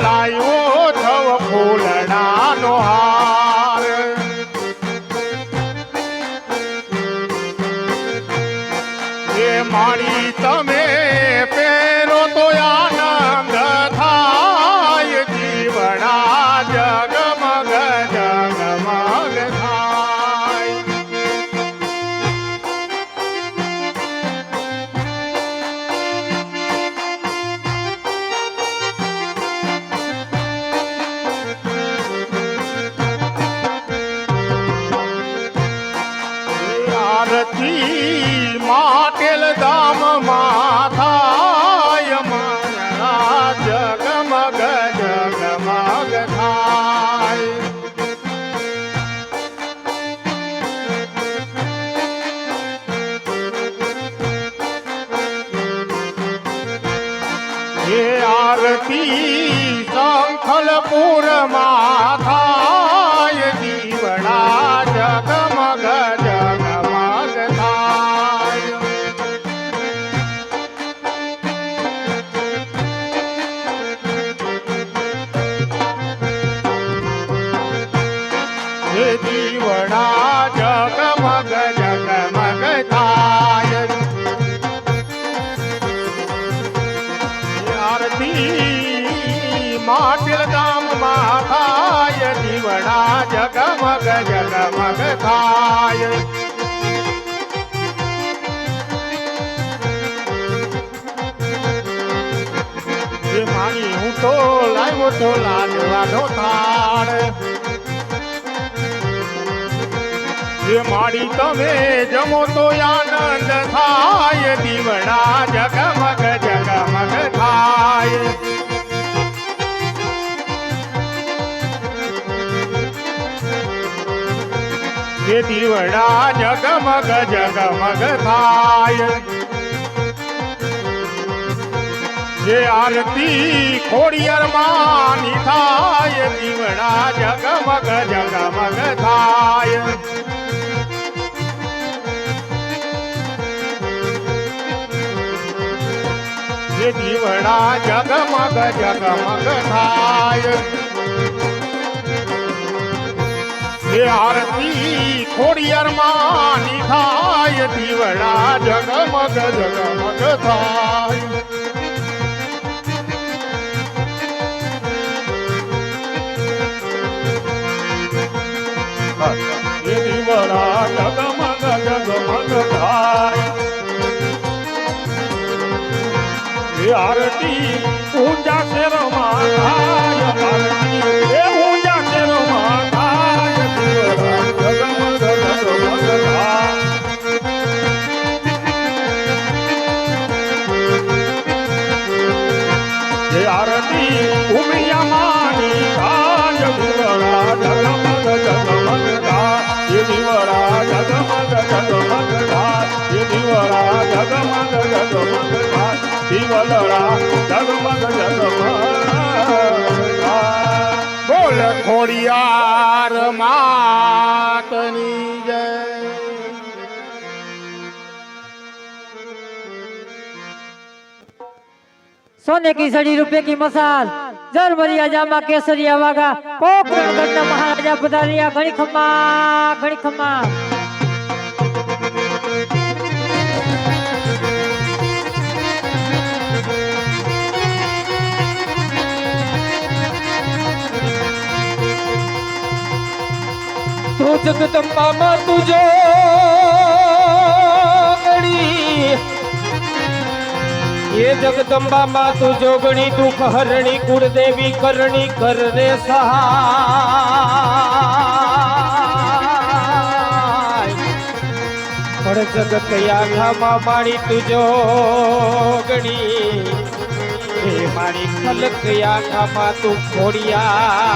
હું આરતી શંખલપુર માથાય દીવડા જગમગ જગમગ થાય દીવડા જગમગ જગમગ જગમગ થાય. મારી હું તો લાવ્યો તો લાડવાનો થાળ. જે માડી તમે જમો તો આનંદ થાય. દીવડા જગમગ જગમગ થાય. એ દીવડા જગમગ જગમગ થાય. જે આરતી ખોડિયર માની થાય દીવડા જગમગ જગમગ થાય. જે દીવડા જગમગ જગમગ થાય. જે આરતી ખોડિયાર માની થાય દીવડા જગમગ જગમગ થાય. એ દીવડા જગમગ જગમગ થાય. આરતી પૂજા શેરમાં વલરા જગમગ જગમ બોલ ખોડિયાર માતની જય. સોને કી સડી રૂપે કી મસાલ જર મરિયાજામાં કેસરિયા વાગા કોકરણ ગઢના મહારાજા પધાર્યા, ઘણી ખમા ઘણી ખમા જગદંબામાં તુજો ગણી. એ જગદંબામાં તું જોગણી દુઃખ હરણી કુળદેવી કરણી કરને સહાય. પણ જગત આખામાં મારી તુજો ગણી. એ મારી ખલક આખામાં તું ખોડિયા.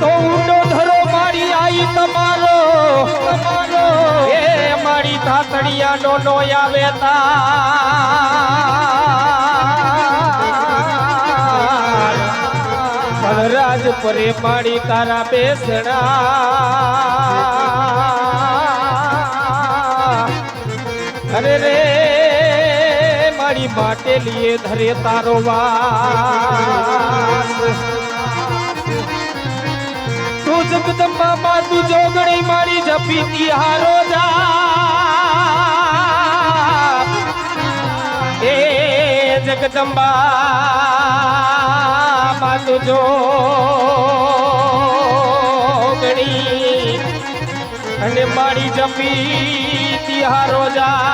તો ઊંડો ધરો મારી આઈ તમારો. એ મારી ધાતડિયા નો નો આવે તા રાજ પરે મારી તારા બેસણા. અરે રે, મારી માટે લીએ ધરે તારો વાસ માં તું જોગણી મારી જપી તિહારો જા. એ જગદંબા બા તું જોગણી અને મારી જપી તિહારો જા.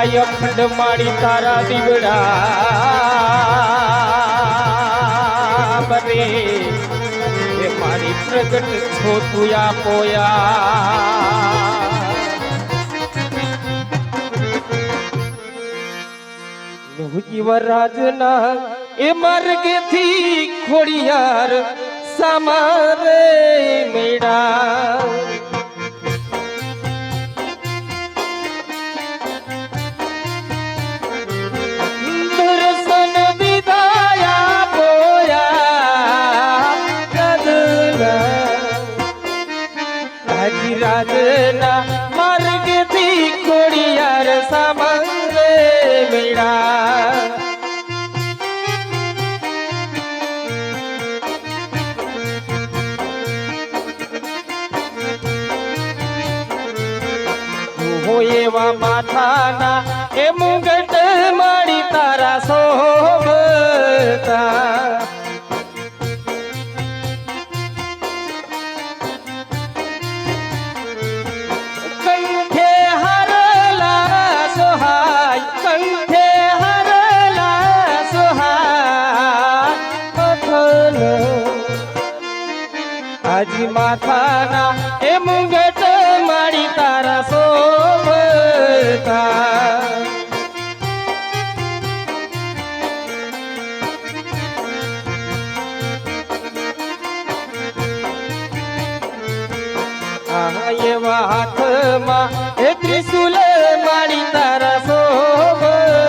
ફળિયા અખંડ માળી તારા દીવડા. બરે એ મારી પ્રગટ છો તું પોયા યુવરાજના એ માર્ગેથી ખોડિયાર સામારે મેળા. એવા માથાના, એ મુગટ મારી તારા સોબતા કંઠે હરલા સોહાય, કંઠે હરલા સોહાય આજી માથાના, એ મુગટ માડી તારા શોભતા આ એવા હાથમાં એ ત્રિશુલે માણી તારા શોભતા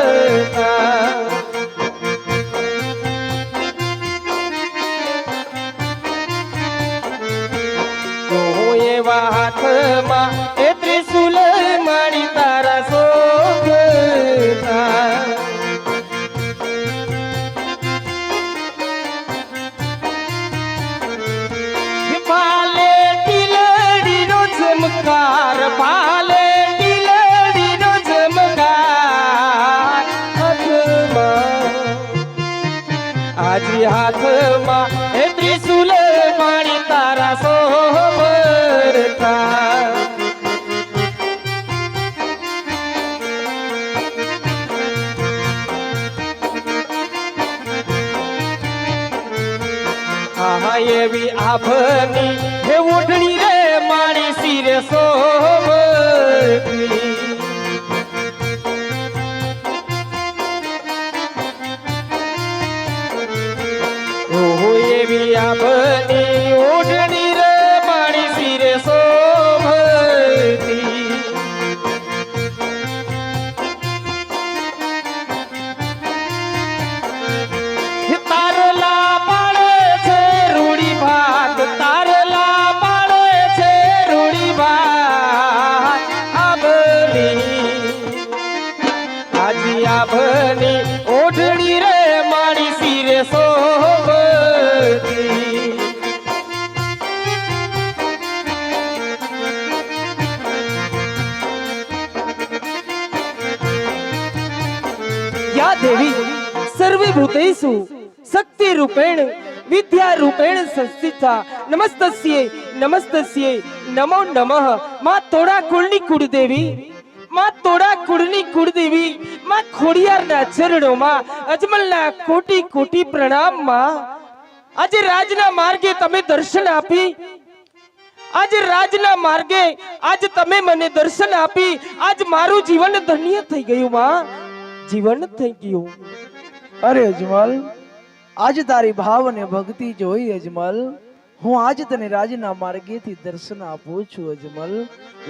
તો એવા હાથમાં હાથમાં એ ત્રિશુલ મારી તારા સોમરતા આહા, એવી આભની હે ઓઢણી રે માણી શિરે સોમતી ભૂતેષુ શક્તિ રૂપેણ વિદ્યા રૂપેણ સંસ્થિતા નમસ્તસ્યે નમસ્તસ્યે નમો નમઃ માં તોડા કુળની કુળદેવી માં તોડા કુળની કુળદેવી માં ખોડિયારના ચરણોમાં અજમલના કોટી કોટી પ્રણામમાં આજે રાજના માર્ગે તમે દર્શન આપી આજે રાજના માર્ગે આજ તમે મને દર્શન આપી આજ મારું જીવન ધન્ય થઈ ગયું માં જીવન થઈ ગયું અરે અજમલ, આજ તારી ભાવ અને ભક્તિ જોઈ અજમલ. હું આજ તને રાજના માર્ગેથી દર્શન આપું છું અજમલ.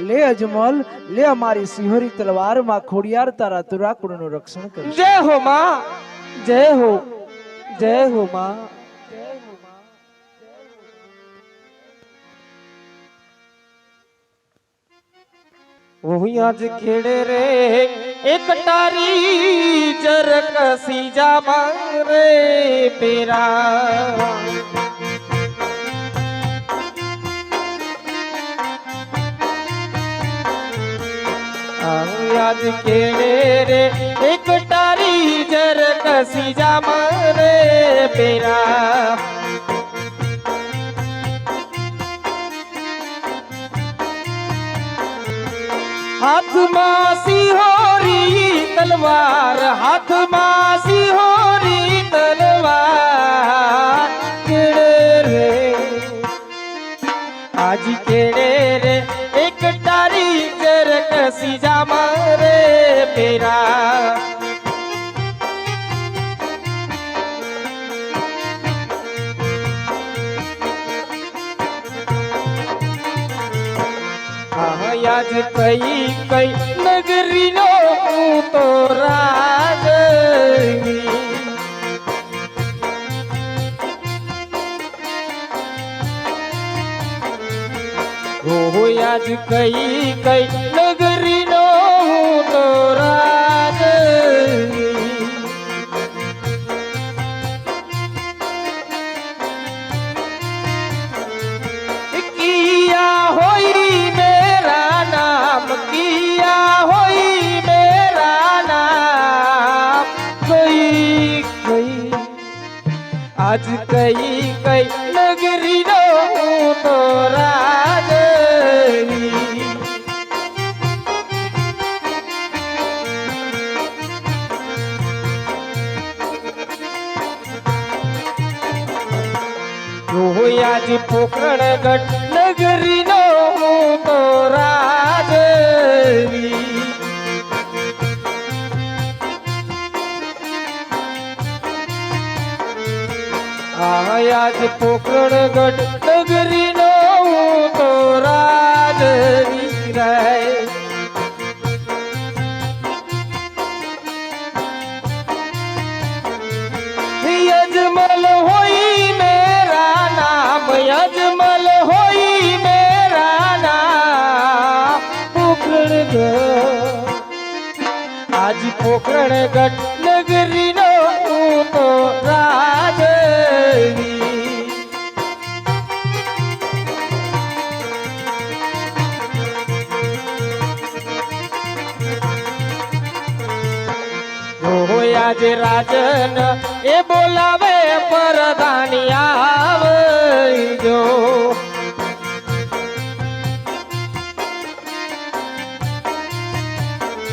લે અજમલ, લે અમારી સિંહરી તલવારમાં ખોડિયાર તારા તુરાકુળનું રક્ષણ કરશે. જય હો માં, જય હો જય હો માં. હું આજ ખેડે રે એક તારી જરક સીજા મારે પેરા આજ કેળે રે એક તારી જર કસી જા મારે પેરા હાથમાં સિંહોરી તલવાર, હાથમાં સિંહોરી તલવાર. કેડે રે? આજ કેડે રે? એક તારી જર કસી જા મારે પેરા આજ કઈ કઈ નગરીનો હું તો રાજ આજ કઈ કઈ આજ પોકરણ ગઢ નગરી નો તો રાજવી આજ પોકરણ ગઢ નગરી મોકલણ ગટ નગરીનો તો રાજવી આજે રાજન